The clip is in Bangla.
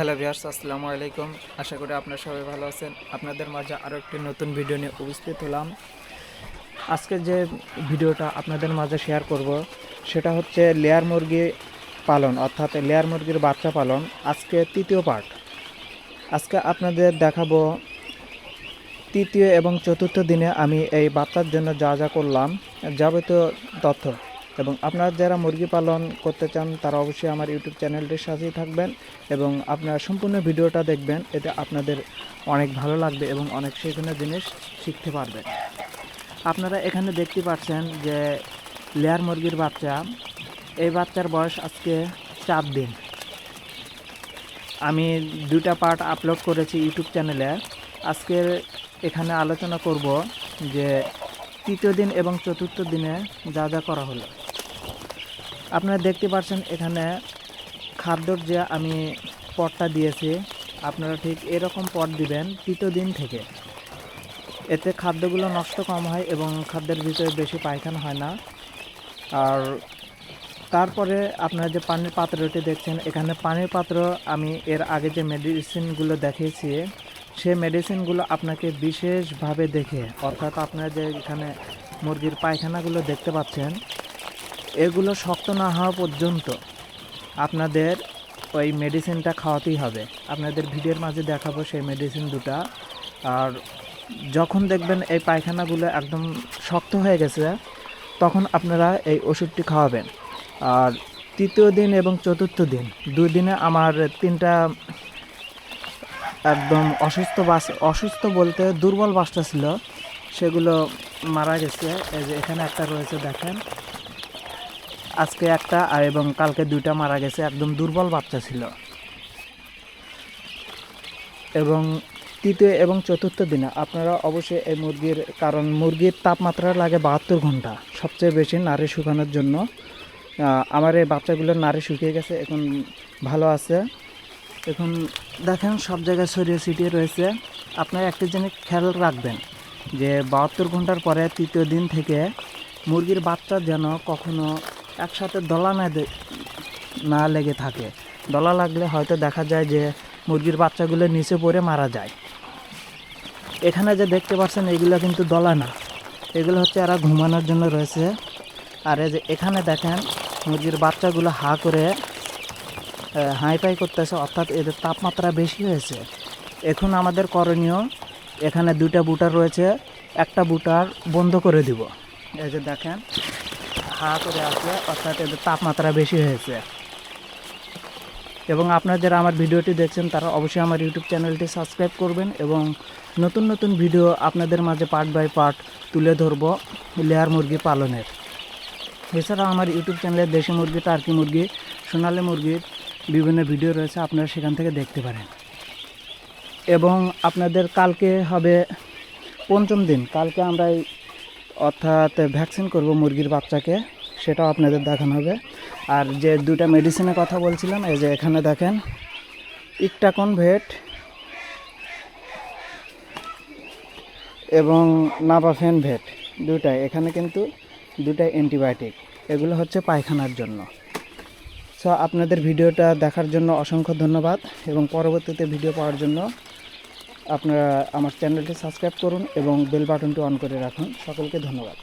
হ্যালো ভিয়ার্স আসসালামু আলাইকুম। আশা করি আপনারা সবাই ভালো আছেন। আপনাদের মাঝে আরও একটি নতুন ভিডিও নিয়ে উপস্থিত হলাম। আজকে যে ভিডিওটা আপনাদের মাঝে শেয়ার করব, সেটা হচ্ছে লেয়ার মুরগি পালন, অর্থাৎ লেয়ার মুরগির বাচ্চা পালন। আজকে তৃতীয় পার্ট আজকে আপনাদের দেখাবো তৃতীয় এবং চতুর্থ দিনে আমি এই বাচ্চার জন্য যা যা করলাম, যাবতীয় তথ্য। এবং আপনারা যারা মুরগি পালন করতে চান, তারা অবশ্যই আমার ইউটিউব চ্যানেলটির সাথেই থাকবেন এবং আপনারা সম্পূর্ণ ভিডিওটা দেখবেন, এতে আপনাদের অনেক ভালো লাগবে এবং অনেক সেখানে জিনিস শিখতে পারবেন। আপনারা এখানে দেখতে পাচ্ছেন যে লেয়ার মুরগির বাচ্চা, এই বাচ্চার বয়স আজকে চার দিন। আমি দুটা পার্ট আপলোড করেছি ইউটিউব চ্যানেলে। আজকের এখানে আলোচনা করব যে তৃতীয় দিন এবং চতুর্থ দিনে যা যা করা হলো। আপনারা দেখতে পাচ্ছেন এখানে খাদ্যর যে আমি পটটা দিয়েছি, আপনারা ঠিক এরকম পট দিবেন তৃতীয় দিন থেকে। এতে খাদ্যগুলো নষ্ট কম হয় এবং খাদ্যের ভিতরে বেশি পায়খানা হয় না। আর তারপরে আপনারা যে পানির পাত্রটি দেখছেন, এখানে পানির পাত্র আমি এর আগে যে মেডিসিনগুলো দেখিয়েছি, সে মেডিসিনগুলো আপনাকে বিশেষভাবে দেখে, অর্থাৎ আপনারা যে এখানে মুরগির পায়খানাগুলো দেখতে পাচ্ছেন এগুলো শক্ত না হওয়া পর্যন্ত আপনাদের ওই মেডিসিনটা খাওয়াতেই হবে। আপনাদের ভিডিওর মাঝে দেখাবো সেই মেডিসিন দুটা। আর যখন দেখবেন এই পায়খানাগুলো একদম শক্ত হয়ে গেছে, তখন আপনারা এই ওষুধটি খাওয়াবেন। আর তৃতীয় দিন এবং চতুর্থ দিন, দুই দিনে আমার তিনটা একদম অসুস্থ বাস, অসুস্থ বলতে দুর্বল বাসটা ছিল, সেগুলো মারা গেছে। এই যে এখানে একটা রয়েছে, দেখেন। আজকে একটা আর এবং কালকে দুইটা মারা গেছে, একদম দুর্বল বাচ্চা ছিল। এবং তৃতীয় এবং চতুর্থ দিনে আপনারা অবশ্যই এই মুরগির, কারণ মুরগির তাপমাত্রা লাগে বাহাত্তর ঘণ্টা। সবচেয়ে বেশি নারী শুকানোর জন্য আমার এই বাচ্চাগুলোর নারী শুকিয়ে গেছে, এখন ভালো আছে। এখন দেখেন সব জায়গায় ছড়িয়ে ছিটিয়ে রয়েছে। আপনারা একটা জিনিস খেয়াল রাখবেন, যে বাহাত্তর ঘণ্টার পরে তৃতীয় দিন থেকে মুরগির বাচ্চা যেন কখনো একসাথে দলা না না লেগে থাকে। দলা লাগলে হয়তো দেখা যায় যে মুরগির বাচ্চাগুলো নিচে পড়ে মারা যায়। এখানে যে দেখতে পাচ্ছেন, এগুলো কিন্তু দলা না। এগুলো হচ্ছে এরা ঘুমানোর জন্য রয়েছে। আর এই যে এখানে দেখেন, মুরগির বাচ্চাগুলো হা করে হাই পাই করতেছে, অর্থাৎ এদের তাপমাত্রা বেশি হয়েছে। এখন আমাদের করণীয়, এখানে দুটা বুটার রয়েছে, একটা বুটার বন্ধ করে দিব। এই যে দেখেন হা করে আছে, অর্থাৎ এদের তাপমাত্রা বেশি হয়েছে। এবং আপনারা যারা আমার ভিডিওটি দেখছেন, তারা অবশ্যই আমার ইউটিউব চ্যানেলটি সাবস্ক্রাইব করবেন এবং নতুন নতুন ভিডিও আপনাদের মাঝে পার্ট বাই পার্ট তুলে ধরব লেয়ার মুরগি পালনের। এছাড়া আমার ইউটিউব চ্যানেলে দেশি মুরগি, টার্কি মুরগি, সোনালী মুরগির বিভিন্ন ভিডিও রয়েছে, আপনারা সেখান থেকে দেখতে পারেন। এবং আপনাদের কালকে হবে পঞ্চম দিন। কালকে আমরা অর্থাৎ ভ্যাকসিন করব মুরগির বাচ্চাকে, সেটাও আপনাদের দেখানো হবে। আর যে দুটা মেডিসিনের কথা বলছিলাম, এই যে এখানে দেখেন ইকটাকন ভেট এবং নাবাফেন ভেট দুটাই এখানে কিন্তু দুটাই অ্যান্টিবায়োটিক এগুলো হচ্ছে পায়খানার জন্য। সো আপনাদের ভিডিওটা দেখার জন্য অসংখ্য ধন্যবাদ এবং পরবর্তীতে ভিডিও পাওয়ার জন্য আপনারা আমার চ্যানেলটি সাবস্ক্রাইব করুন এবং বেল বাটনটি অন করে রাখুন। সকলকে ধন্যবাদ।